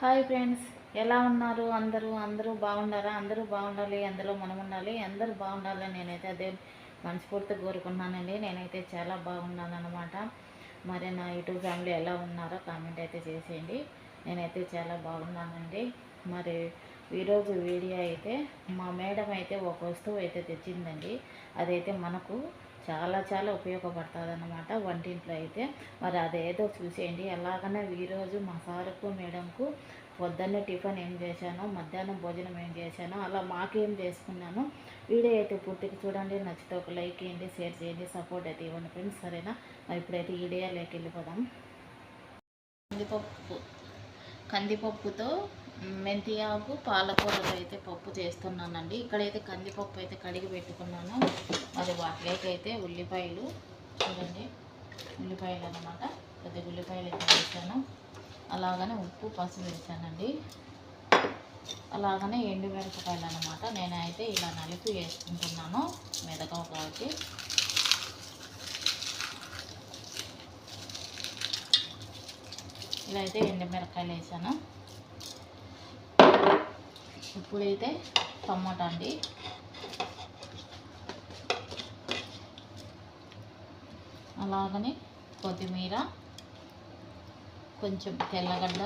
Hi friends ఎలా ఉన్నారు? అందరూ అందరూ బాగున్నారా అందరూ బాగుండాలి అందులో మనం ఉండాలి అందరూ బాగుండాలని నేనైతే అదే మనస్ఫూర్తిగా కోరుకున్నానండి నేనైతే చాలా బాగున్నాను అనమాట మరి నా యూట్యూబ్ ఫ్యామిలీ ఎలా ఉన్నారో కామెంట్ అయితే చేసేయండి. నేనైతే చాలా బాగున్నానండి. మరి ఈరోజు వీడియో అయితే మా మేడం అయితే ఒక వస్తువు అయితే తెచ్చిందండి. అదైతే మనకు చాలా చాలా ఉపయోగపడుతుంది అన్నమాట వంటింట్లో అయితే. మరి అదేదో చూసేయండి. ఎలాగైనా ఈరోజు మా సారుకు మేడంకు పొద్దున్నే టిఫిన్ ఏం చేశానో మధ్యాహ్నం భోజనం ఏం చేశానో అలా మాకేం చేసుకున్నాను వీడియో అయితే పూర్తిగా చూడండి. నచ్చితే ఒక లైక్ చేయండి షేర్ చేయండి సపోర్ట్ అయితే ఇవ్వండి ఫ్రెండ్స్. సరేనా? మరి ఇప్పుడైతే వీడియోలోకి వెళ్ళిపోదాం. కందిపప్పు. కందిపప్పుతో మెంతి ఆకు పాలకూరతో అయితే పప్పు చేస్తున్నానండి. ఇక్కడైతే కందిపప్పు అయితే కడిగి పెట్టుకున్నాను. మరి వాటిలోకి అయితే ఉల్లిపాయలు చూడండి. ఉల్లిపాయలు అనమాట పెద్ద ఉల్లిపాయలు అయితే వేసాను. అలాగనే ఉప్పు పసుపు వేసానండి. అలాగనే ఎండుమిరపకాయలు అనమాట నేనైతే ఇలా నలిపి వేసుకుంటున్నాను మెదగవ కాబట్టి ఇలా అయితే ఎండుమిరపకాయలు వేసాను. ఇప్పుడైతే టమాటా అండి. అలాగనే కొత్తిమీర కొంచెం తెల్లగడ్డ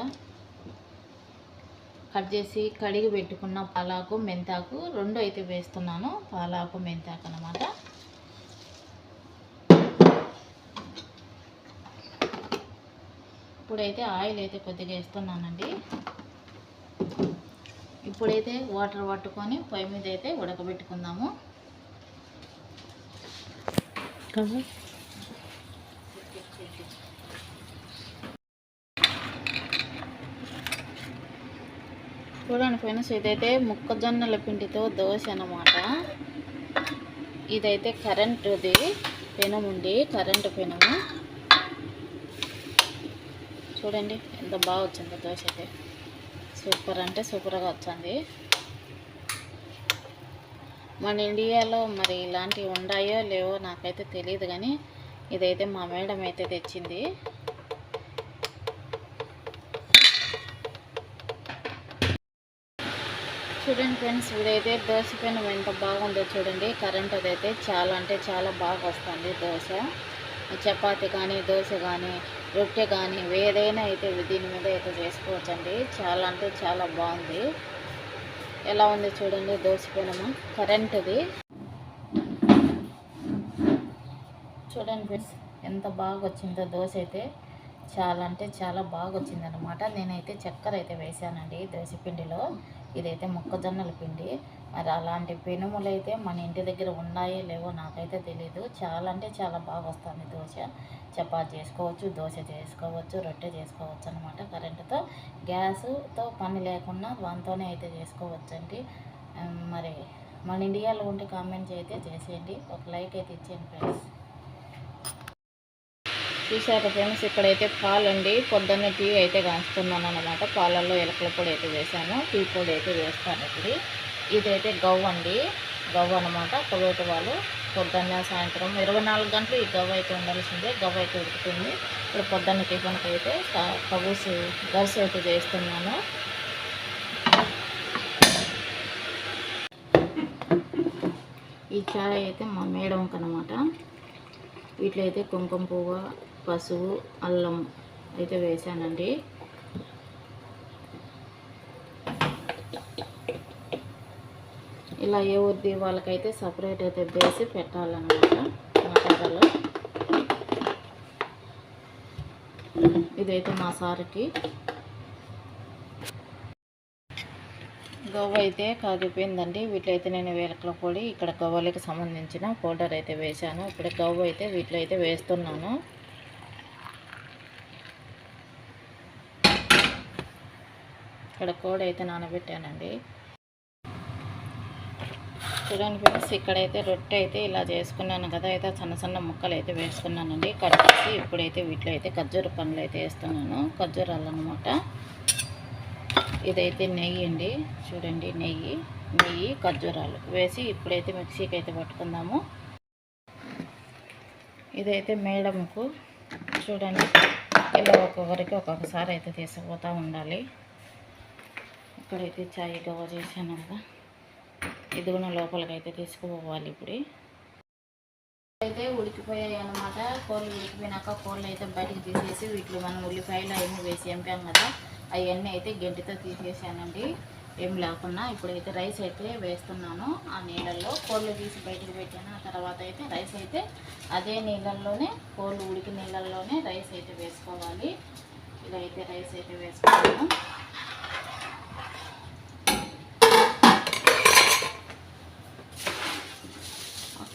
కట్ చేసి కడిగి పెట్టుకున్న పాలాకు మెంతాకు రెండు అయితే వేస్తున్నాను. పాలాకు మెంతాకు అనమాట ఇప్పుడైతే ఆయిల్ అయితే కొద్దిగా వేస్తున్నానండి. ఇప్పుడైతే వాటర్ పట్టుకొని పొయ్యి మీద అయితే ఉడకబెట్టుకుందాము. చూడండి ఫ్రెండ్స్ ఇదైతే మొక్కజొన్నల పిండితో దోశ అన్నమాట. ఇదైతే కరెంటుది పెనం ఉంది కరెంటు పెనము. చూడండి ఎంత బాగా వచ్చిందో దోశ అయితే. సూపర్ అంటే సూపర్గా వచ్చింది. మన ఇండియాలో మరి ఇలాంటివి ఉన్నాయో లేవో నాకైతే తెలియదు కానీ ఇదైతే మా మేడం అయితే తెచ్చింది. చూడండి ఫ్రెండ్స్ ఇదైతే దోశ పెనం ఎంత బాగుందో చూడండి. కరెంట్ అదైతే చాలా అంటే చాలా బాగా వస్తుంది దోశ. చపాతి కానీ దోశ కానీ రొట్టె కానీ ఏదైనా అయితే దీని మీద అయితే చేసుకోవచ్చండి చాలా అంటే చాలా బాగుంది. ఎలా ఉంది చూడండి దోశ కరెంటుది చూడండి ఫ్రెండ్స్ ఎంత బాగా వచ్చిందో దోశ అయితే. చాలా అంటే చాలా బాగా వచ్చిందనమాట నేనైతే చక్కెర అయితే వేసానండి దోశ పిండిలో. ఇదైతే మొక్కజొన్నల పిండి. మరి అలాంటి పెనుములు అయితే మన ఇంటి దగ్గర ఉన్నాయో లేవో నాకైతే తెలియదు చాలా అంటే చాలా బాగా వస్తుంది దోశ. చపాతి చేసుకోవచ్చు దోశ చేసుకోవచ్చు రొట్టె చేసుకోవచ్చు అనమాట కరెంటుతో. గ్యాస్తో పని లేకుండా దాంతోనే అయితే చేసుకోవచ్చు అండి మరి మన ఇండియాలో ఉంటే కామెంట్స్ అయితే చేసేయండి. ఒక లైక్ అయితే ఇచ్చేయండి ఫ్రెండ్స్. చూసారు ఫ్రెండ్స్ ఇక్కడైతే పాలు అండి పొద్దున్న టీ అయితే కాంచుతున్నాను అనమాట పాలల్లో ఎలకల పొడి అయితే వేసాను టీ పొడి అయితే వేస్తాను ఇప్పుడు. ఇదైతే గవ్వ అండి. గవ్వ అనమాట కొవ్వేటి వాళ్ళు పొద్దున్న సాయంత్రం ఇరవై నాలుగు గంటలు ఈ గవ్వ అయితే ఉండాల్సిందే. గవ్వ అయితే ఉడుకుతుంది. ఇప్పుడు పొద్దున్న టిఫిన్కి అయితే కబూసు గర్స్ అయితే చేస్తున్నాను. ఈ చాయ్ అయితే మా మేడంకి అనమాట వీటిలో అయితే కుంకుమ పువ్వు పసుపు అల్లం అయితే వేసానండి. ఇలా ఏ వద్ది వాళ్ళకైతే సపరేట్ అయితే వేసి పెట్టాలన్నమాట మసాలాలో ఇదైతే మా సార్కి. గవ్వ అయితే కాగిపోయిందండి. వీటిలో నేను వేలకల పొడి ఇక్కడ గవ్వలకి సంబంధించిన పౌడర్ అయితే వేశాను. ఇప్పుడు గవ్వ అయితే వీటిలో అయితే వేస్తున్నాను. ఇక్కడ కోడి అయితే నానబెట్టానండి. చూడండి ఫ్రెండ్స్ ఇక్కడైతే రొట్టె అయితే ఇలా చేసుకున్నాను కదా అయితే చిన్న చిన్న ముక్కలు అయితే వేసుకున్నానండి. కట్ చేసి ఇప్పుడైతే వీటిలో అయితే ఖర్జూర పండ్లు అయితే వేస్తున్నాను. ఖర్జూరాలు అనమాట ఇదైతే నెయ్యి అండి. చూడండి నెయ్యి నెయ్యి ఖర్జూరాలు. వేసి ఇప్పుడైతే మిక్సీకి అయితే పట్టుకుందాము. ఇదైతే మేడంకు చూడండి ఇలా ఒక్కొక్కరికి ఒక్కొక్కసారి అయితే తీసుకుపోతూ ఉండాలి. ఇక్కడైతే చాయ్ గవ చేశాను కదా. ఇది కూడా లోపలికి అయితే తీసుకుపోవాలి ఇప్పుడు. అయితే ఉడికిపోయాయి అనమాట కోళ్ళు ఉడికిపోయినాక కోళ్ళు అయితే బయటికి తీసేసి వీటిలో మనం ఉల్లిపాయలు అవన్నీ వేసి ఎంపాం కదా. అవన్నీ అయితే గడ్డితో తీసేసానండి. ఏం లేకుండా ఇప్పుడైతే రైస్ అయితే వేస్తున్నాను. ఆ నీళ్ళల్లో కోళ్ళు తీసి బయటకు పెట్టాను. ఆ తర్వాత అయితే రైస్ అయితే అదే నీళ్ళల్లోనే కోళ్ళు ఉడికి నీళ్ళల్లోనే రైస్ అయితే వేసుకోవాలి. ఇలా అయితే రైస్ అయితే వేసుకున్నాను.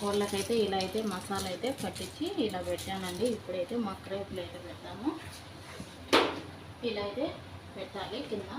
కోళ్ళకైతే ఇలా అయితే మసాలా అయితే పట్టించి ఇలా పెట్టానండి. ఇప్పుడైతే మక్కరేపులు అయితే పెడతాము. ఇలా అయితే పెట్టాలి కింద.